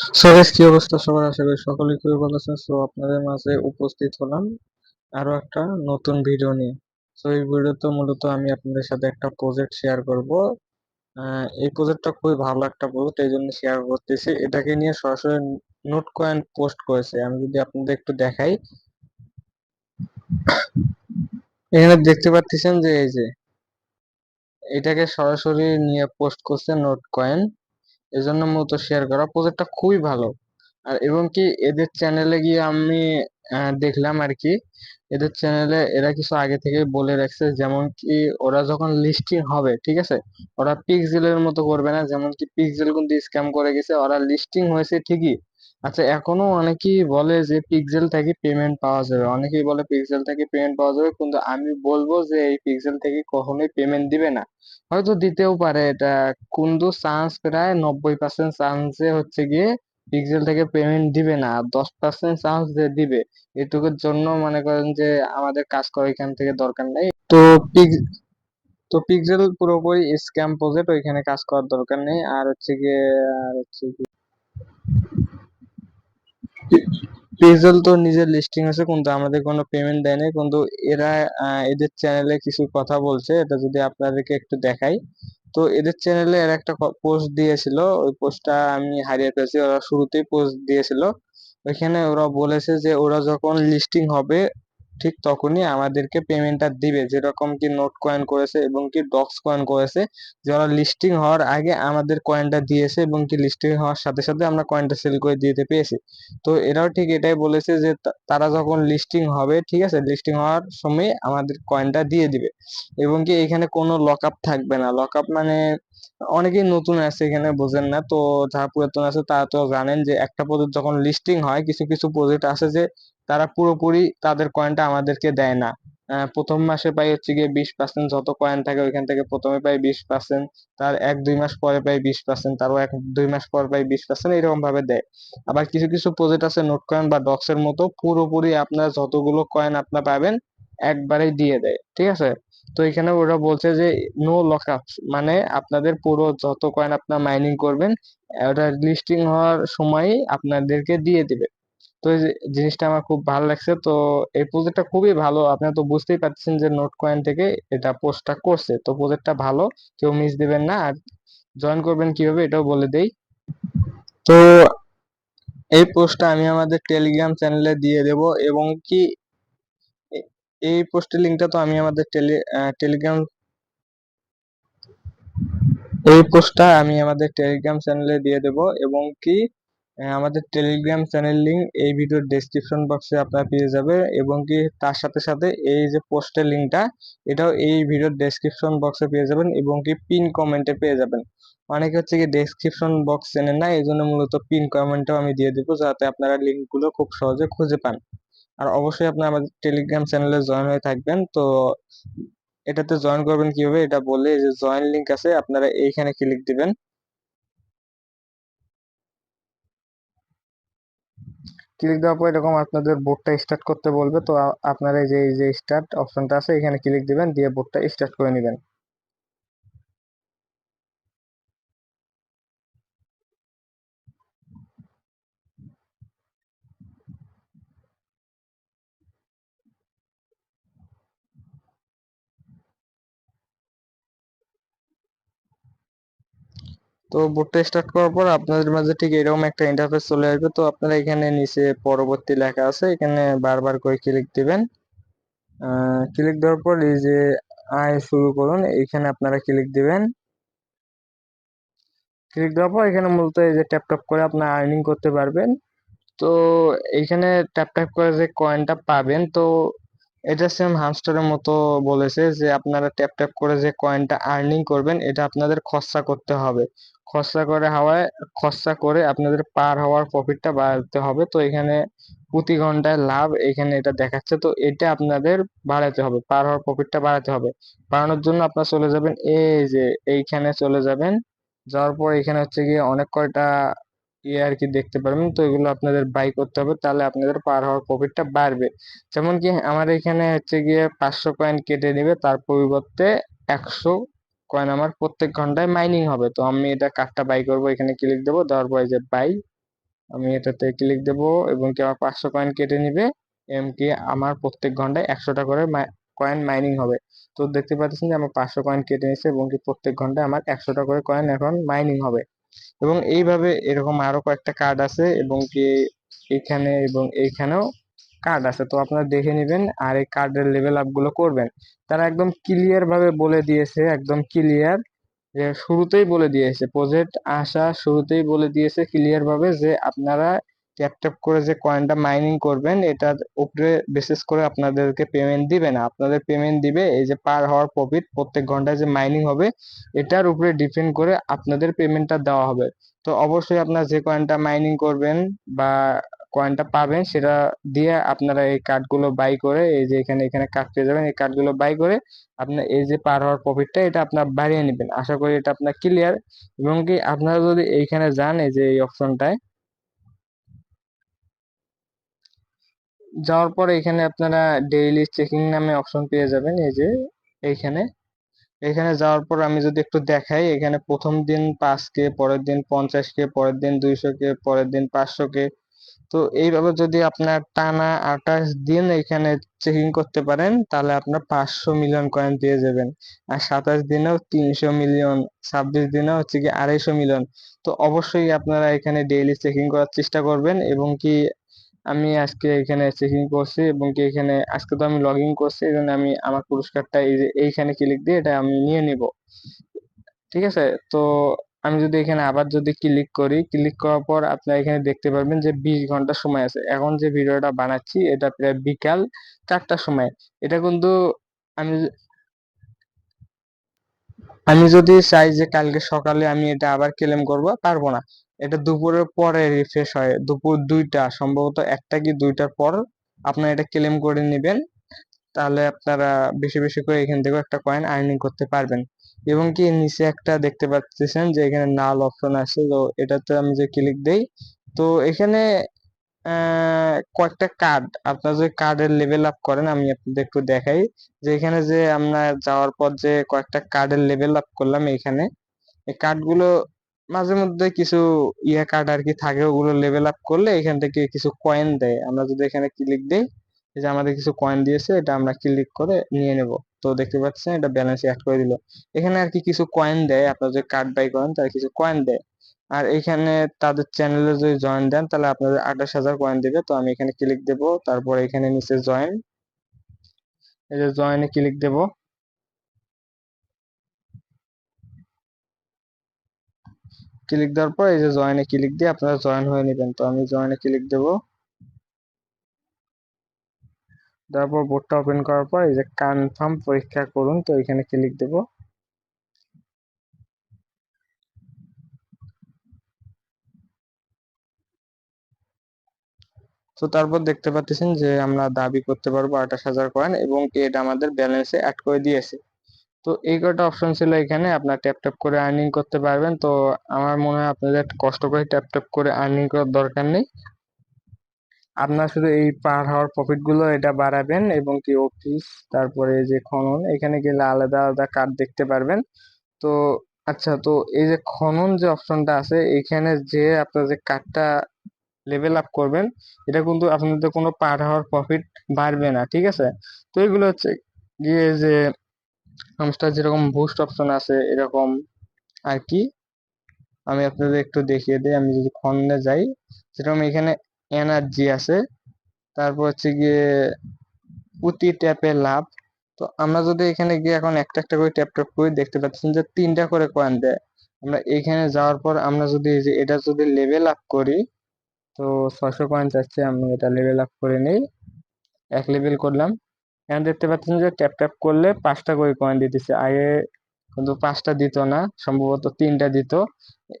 So কি অবস্থা? সবার আশা করি সকলেই খুবই ভালো আছেন। সো আপনাদের মাঝে উপস্থিত হলাম আরও একটা নতুন ভিডিও নিয়ে। সো এই ভিডিওতে মূলত আমি আপনাদের সাথে একটা প্রজেক্ট শেয়ার করব। এই প্রজেক্টটা খুবই ভালো একটা প্রজেক্ট এই জন্য শেয়ার করতেছি। এটাকে নিয়ে সরাসরি নোট কয়েন পোস্ট করেছে। আমি যদি আপনাদের একটু দেখাই। এখানে দেখতে পাচ্ছেন যে, এই যে, এটাকে সরাসরি নিয়ে পোস্ট করছে নোট কয়েন এজন্য মূলত শেয়ার করা। প্রজেক্টটা খুবই ভালো। আর এবং কি এদের চ্যানেলে গিয়ে আমি দেখলাম আর কি, এদের চ্যানেলে এরা কিছু আগে থেকে বলে রাখছে, যেমন কি ওরা যখন লিস্টিং হবে, ঠিক আছে? ওরা পিক্সেলের মতো করবে না, যেমন কি পিক্সেল কিন্তু স্ক্যাম করে গেছে, ওরা লিস্টিং হয়েছে ঠিকই আচ্ছা এখনও অনেকেই বলে যে পিক্সেল থেকে পেমেন্ট পাওয়া যাবে। অনেকেই বলে পিক্সেল থেকে পেমেন্ট পাওয়া যাবে, কিন্তু আমি বলব যে এই পিক্সেল থেকে কখনোই পেমেন্ট দিবে না। হয়তো দিতেও পারে, এটা কিন্তু চান্স প্রায় নব্বই পার্সেন্ট চান্সে হচ্ছে গিয়ে পিক্সেল থেকে পেমেন্ট দিবে না, আর দশ পার্সেন্ট চান্স যে দিবে, এটুকুর জন্য মনে করেন যে আমাদের কাজ করা এখান থেকে দরকার নেই। তো পিক তো পিক্সেল পুরোপুরি স্ক্যাম প্রজেক্ট ওইখানে কাজ করার দরকার নেই, আর হচ্ছে গিয়ে, আর হচ্ছে পিক্সেল তো নিজের লিস্টিং আছে, কিন্তু আমাদের কোনো পেমেন্ট দেয় নাই। কিন্তু এরা এদের চ্যানেলে কিছু কথা বলছে, এটা যদি আপনাদেরকে একটু দেখাই। তো এদের চ্যানেলে এরা একটা পোস্ট দিয়েছিল, ওই পোস্টটা আমি হারিয়ে ফেলছি, ওরা শুরুতেই পোস্ট দিয়েছিল। ওইখানে ওরা বলেছে যে ওরা যখন লিস্টিং হবে ঠিক তখনই আমাদেরকে পেমেন্টটা দিবে। যেরকম কি নোট কয়েন করেছে এবং কি ডক্স কয়েন করেছে, যারা লিস্টিং হওয়ার আগে আমাদের কয়েনটা দিয়েছে এবং কি লিস্টিং হওয়ার সাথে সাথে আমরা কয়েনটা সেল করে দিতে পেরেছি তো এরাও ঠিক এটাই বলেছে যে তারা যখন লিস্টিং হবে, ঠিক আছে লিস্টিং হওয়ার সময় আমাদের কয়েনটা দিয়ে দিবে। এবং কি এখানে কোনো লক আপ থাকবে না। লক আপ মানে অনেকেই নতুন আছে এখানে, বোঝেন না। তো যারা পুরাতন আছে, তারা তো জানেন যে একটা প্রজেক্ট যখন লিস্টিং হয়, কিছু কিছু প্রজেক্ট আছে যে তারা পুরোপুরি তাদের কয়েনটা আমাদেরকে দেয় না। প্রথম মাসে পাই হচ্ছে গিয়ে বিশ পার্সেন্ট যত কয়েন থাকে ওইখান থেকে প্রথমে পাই বিশ পার্সেন্ট তার এক, দুই মাস পরে পাই বিশ পার্সেন্ট তারও এক, দুই মাস পর পাই বিশ পার্সেন্ট এরকম ভাবে দেয়। আবার কিছু কিছু প্রজেক্ট আছে নোট কয়েন বা ডক্স এর মতো, পুরোপুরি আপনার যতগুলো কয়েন আপনার পাবেন, একবারেই দিয়ে দেয়। ঠিক আছে? তো এখানে ওরা বলছে যে নো লক আপ মানে আপনাদের পুরো যত কয়েন আপনার মাইনিং করবেন, ওটা লিস্টিং হওয়ার সময়ই আপনাদেরকে দিয়ে দিবে। তো এই জিনিসটা আমার খুব ভালো লাগছে। তো এই প্রজেক্টটা খুবই ভালো। আপনারা তো বুঝতেই পারছেন যে নোট কয়েন থেকে এটা পোস্টটা করছে। তো প্রজেক্টটা ভালো। কেউ মিস দিবেন না। আর জয়েন করবেন কীভাবে এটাও বলে দেই। তো এই পোস্টটা আমি আমাদের টেলিগ্রাম চ্যানেলে দিয়ে দেব। এবং কি এই পোস্টের লিঙ্কটা তো আমি আমাদের টেলি টেলিগ্রাম এই পোস্টটা আমি আমাদের টেলিগ্রাম চ্যানেলে দিয়ে দেব এবং কি আমাদের টেলিগ্রাম চ্যানেল লিংক এই ভিডিওর ডেসক্রিপশন বক্সে আপনারা পেয়ে যাবে এবং কি তার সাথে সাথে এই যে পোস্টের লিংকটা এটাও এই ভিডিওর ডেসক্রিপশন বক্সে পেয়ে যাবেন এবং কি পিন কমেন্টে পেয়ে যাবেন। অনেকে হচ্ছে কি ডেসক্রিপশন বক্স চেনেন না, এই জন্য মূলত পিন কমেন্টও আমি দিয়ে দেবো যাতে আপনারা লিঙ্কগুলো খুব সহজে খুঁজে পান। আর অবশ্যই আপনারা আমাদের টেলিগ্রাম চ্যানেলে জয়েন হয়ে থাকবেন। তো এটাতে জয়েন করবেন কীভাবে এটা বললে যে জয়েন লিংক আছে, আপনারা এইখানে ক্লিক দিবেন। ক্লিক দেওয়ার পর এরকম আপনাদের বোর্ডটা স্টার্ট করতে বলবে। তো আপনারা এই যে যে স্টার্ট অপশনটা আছে, এখানে ক্লিক দিবেন, দিয়ে বোর্ডটা স্টার্ট করে নেবেন। তো বোর্ডটা স্টার্ট করার পর আপনাদের মাঝে ঠিক এরকম একটা ইন্টারফেস চলে আসবে। তো আপনারা এখানে নিচে পরবর্তী লেখা আছে, এখানে বারবার করে ক্লিক দিবেন। ক্লিক দেওয়ার পর এই যে আয় শুরু করুন, এখানে আপনারা ক্লিক দিবেন। ক্লিক দেওয়ার পর এখানে মূলত এই যে ট্যাপ ট্যাপ করে আপনারা আর্নিং করতে পারবেন। তো এইখানে ট্যাপ ট্যাপ করে যে কয়েনটা পাবেন, তো এটা সেম হামস্টারের মতো বলেছে যে আপনারা ট্যাপ ট্যাপ করে যে কয়েনটা আর্নিং করবেন, এটা আপনাদের খরচা করতে হবে। খরচা করে হাওয়ায়, খরচা করে আপনাদের পার হওয়ার প্রফিটটা বাড়াতে হবে। তো এখানে প্রতি ঘন্টায় লাভ এখানে এটা দেখাচ্ছে। তো এটা আপনাদের বাড়াতে হবে, পার হওয়ার প্রফিটটা বাড়াতে হবে। বাড়ানোর জন্য আপনারা চলে যাবেন এই যে এইখানে চলে যাবেন। যাওয়ার পর এখানে হচ্ছে গিয়ে অনেক কয়টা ইয়ে আর কি দেখতে পারবেন। তো এগুলো আপনাদের বাই করতে হবে, তাহলে আপনাদের পার হওয়ার প্রফিটটা বাড়বে। যেমন কি আমার এখানে হচ্ছে গিয়ে পাঁচশো কয়েন কেটে নেবে, তার পরিবর্তে একশো কয়েন আমার প্রত্যেক ঘন্টায় মাইনিং হবে। তো আমি এটা কার্ডটা বাই করব, এখানে ক্লিক দেবো, দেওয়ার পরে যে বাই আমি এটাতে ক্লিক দেবো এবং কি আমার পাঁচশো কয়েন কেটে নিবে এবং কি আমার প্রত্যেক ঘন্টায় একশোটা করে কয়েন মাইনিং হবে। তো দেখতে পাচ্ছেন যে আমার পাঁচশো কয়েন কেটে নিচ্ছে এবং কি প্রত্যেক ঘন্টায় আমার একশোটা করে কয়েন এখন মাইনিং হবে। এবং এইভাবে এরকম আরও কয়েকটা কার্ড আছে এবং কি এখানে এবং এইখানেও কার্ড আছে। তো আপনারা দেখে নেবেন আর এই কার্ডের লেভেল আপগুলো করবেন। তারা একদম ক্লিয়ার ভাবে বলে দিয়েছে, একদম ক্লিয়ার যে শুরুতেই বলে দিয়েছে। প্রজেক্ট আসা শুরুতেই বলে দিয়েছে ক্লিয়ার ভাবে যে আপনারা ট্যাপ ট্যাপ করে যে কয়েনটা মাইনিং করবেন এটার উপরে বেসিস করে আপনাদেরকে পেমেন্ট দিবে না। আপনাদের পেমেন্ট দিবে, এই যে পার হওয়ার প্রফিট প্রত্যেক ঘন্টায় যে মাইনিং হবে, এটার উপরে ডিপেন্ড করে আপনাদের পেমেন্টটা দেওয়া হবে। তো অবশ্যই আপনার যে কয়েনটা মাইনিং করবেন বা কয়েনটা পাবেন, সেটা দিয়ে আপনারা এই কার্ডগুলো বাই করে, এই যে এখানে এখানে কার্ড পেয়ে যাবেন, এই কার্ডগুলো বাই করে আপনার এই যে পার হওয়ার প্রফিটটা এটা আপনার বাড়িয়ে নেবেন। আশা করি এটা আপনার ক্লিয়ার এবং কি আপনারা যদি এইখানে যান, এই যে এই অপশনটায় যাওয়ার পর এখানে আপনারা ডেইলি চেকিং নামে অপশন পেয়ে যাবেন, এই যে এইখানে। এখানে যাওয়ার পর আমি যদি একটু দেখাই, এখানে প্রথম দিন পাঁচ কে, পরের দিন পঞ্চাশ কে, পরের দিন দুইশো কে, পরের দিন পাঁচশো কে। তো এইভাবে যদি আপনার টানা আঠাশ দিন এখানে চেকিং করতে পারেন, তাহলে আপনার পাঁচশো মিলিয়ন কয়েন পেয়ে যাবেন। আর সাতাশ দিনেও তিনশো মিলিয়ন ছাব্বিশ দিনেও হচ্ছে কি আড়াইশো মিলিয়ন তো অবশ্যই আপনারা এখানে ডেইলি চেকিং করার চেষ্টা করবেন এবং কি আমি আজকে এখানে চেকিং করছি এবং কি এখানে, আজকে তো আমি লগ ইন করছি, এই জন্য আমি আমার পুরস্কারটা এই যে এইখানে ক্লিক দিয়ে এটা আমি নিয়ে নিব। ঠিক আছে? তো আমি যদি এখানে আবার যদি ক্লিক করি ক্লিক করার পর আপনারা এখানে দেখতে পারবেন যে বিশ ঘণ্টা সময় আছে। এখন যে ভিডিওটা বানাচ্ছি, এটা প্রায় বিকাল চারটার সময়। এটা কিন্তু আমি আমি যদি চাই যে কালকে সকালে আমি এটা আবার ক্লেম করব, পারব না। এটা দুপুরের পরে রিফ্রেশ হয়। দুপুর দুইটা, সম্ভবত একটা কি দুইটার পর আপনারা এটা ক্লেম করে নেবেন। তাহলে আপনারা বেশি বেশি করে এখান থেকে একটা কয়েন আর্নিং করতে পারবেন। এবং কি নিচে একটা দেখতে পাচ্ছেন যে এখানে নাল অপশন আছে, তো এটাতে আমি যে ক্লিক দেই, তো এখানে কয়েকটা কার্ড আপনার যদি কার্ডের লেভেল আপ করেন, আমি আপনাদের একটু দেখাই যে এখানে যে আমরা যাওয়ার পর যে কয়েকটা কার্ডের লেভেল আপ করলাম এখানে, এই কার্ডগুলো মাঝে মধ্যে কিছু ইয়া কার্ড আর কি থাকে, ওগুলো লেভেল আপ করলে এখান থেকে কিছু কয়েন দেয়। আমরা যদি এখানে ক্লিক দেই যে আমাদের কিছু কয়েন দিয়েছে, এটা আমরা ক্লিক করে নিয়ে নেব। তো দেখতে পাচ্ছেন, এটা ব্যালেন্স অ্যাড করে দিল। এখানে আর কি কিছু কয়েন দেয়, আপনারা যদি কার্ড বাই করেন তার কিছু কয়েন দেয়। আর এখানে তাদের চ্যানেলে যদি জয়েন দেন, তাহলে আপনাদের আঠাশ হাজার কয়েন দেবে। তো আমি এখানে ক্লিক দেব, তারপর এখানে নিচে জয়েন এই যে জয়েনে ক্লিক দেব। ক্লিক দেওয়ার পর এই যে জয়েনে ক্লিক দিয়ে আপনারা জয়েন হয়ে নেবেন। তো আমি জয়েনে ক্লিক দেব। তারপর বোর্ডটা ওপেন করার পর এই যে কনফার্ম পরীক্ষা করুন, তো এখানে ক্লিক দেব। তো তারপর দেখতে পাচ্ছেন যে আমরা দাবি করতে পারব আঠাশ হাজার কয়েন এবং এটা আমাদের ব্যালেন্সে অ্যাড করে দিয়েছে। তো এই কটা অপশন ছিল এখানে? আপনার ট্যাপ ট্যাপ করে আর্নিং করতে পারবেন। তো আমার মনে হয় আপনাদের কষ্ট করে ট্যাপ ট্যাপ করে আর্নিং করার দরকার নেই। আপনার শুধু এই পার হওয়ার প্রফিটগুলো এটা বাড়াবেন এবং কি অফিস তারপরে যে খনন, এখানে গেলে আলাদা আলাদা কার্ড দেখতে পারবেন। তো আচ্ছা তো এই যে খনন যে অপশনটা আছে, এখানে যে আপনার যে কার্ডটা লেভেল আপ করবেন, এটা কিন্তু আপনাদের কোনো পার হওয়ার প্রফিট বাড়বে না, ঠিক আছে? তো এগুলো হচ্ছে গিয়ে যে হামস্টার যেরকম বুস্ট অপশন আছে, এরকম আর কি? আমি আপনাদের একটু দেখিয়ে দিই, আমি যদি খন্ডে যাই, যেরকম এখানে এনার্জি আছে, তারপর হচ্ছে গিয়ে প্রতি ট্যাপে লাভ। তো আমরা যদি এখানে গিয়ে এখন একটা একটা করে ট্যাপ ট্যাপ করি দেখতে পাচ্ছেন যে তিনটা করে কয়েন দেয়। আমরা এখানে যাওয়ার পর আমরা যদি যে এটা যদি লেভেল আপ করি, তো ছয়শো কয়েন চাচ্ছে আমি এটা লেভেল আপ করে নিই। এক লেভেল করলাম। এখানে দেখতে পাচ্ছেন যে ট্যাপ ট্যাপ করলে পাঁচটা করে কয়েন দিতেছে আগে কিন্তু পাঁচটা দিত না, সম্ভবত তিনটা দিত।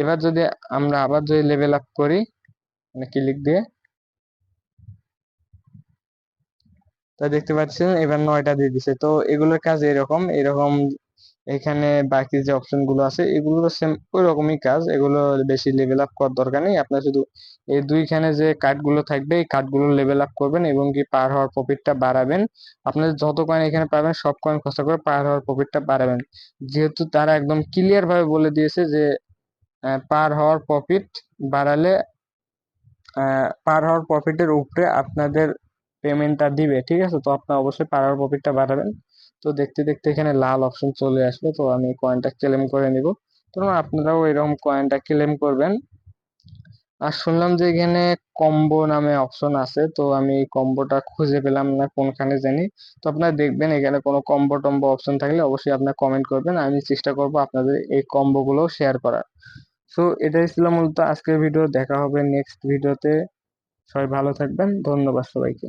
এবার যদি আমরা আবার যদি লেভেল আপ করি মানে ক্লিক দিয়ে, তা দেখতে পাচ্ছেন এবার নয়টা দিয়ে দিছে। তো এগুলোর কাজ এরকম এরকম এখানে বাকি যে অপশনগুলো আছে এগুলো সেম ওই রকমই কাজ। এগুলো বেশি লেভেল আপ করার দরকার নেই। আপনার শুধু এই দুইখানে যে কার্ডগুলো থাকবে, এই কার্ডগুলো লেভেল আপ করবেন এবং কি পার হওয়ার প্রফিটটা বাড়াবেন। আপনাদের যত কয়েন এখানে পাবেন, সব কয়েন খরচা করে পার হওয়ার প্রফিটটা বাড়াবেন। যেহেতু তারা একদম ক্লিয়ার ভাবে বলে দিয়েছে যে পার হওয়ার প্রফিট বাড়ালে পার হওয়ার প্রফিটের উপরে আপনাদের পেমেন্টটা দিবে। ঠিক আছে? তো আপনার অবশ্যই পার হওয়ার প্রফিটটা বাড়াবেন। তো দেখতে দেখতে এখানে লাল অপশন চলে আসবে, তো আমি কয়েনটা ক্লেম করে নিব। তো আপনারাও এরকম কয়েনটা ক্লেম করবেন। আর শুনলাম যে এখানে কম্বো নামে অপশন আছে, তো আমি কম্বোটা খুঁজে পেলাম না কোনখানে জানি। তো আপনারা দেখবেন এখানে কোনো কম্বো টম্বো অপশন থাকলে অবশ্যই আপনারা কমেন্ট করবেন, আমি চেষ্টা করব আপনাদের এই কম্বোগুলো শেয়ার করার। সো এটাই ছিল মূলত আজকের ভিডিও দেখা হবে নেক্সট ভিডিওতে সবাই ভালো থাকবেন, ধন্যবাদ সবাইকে।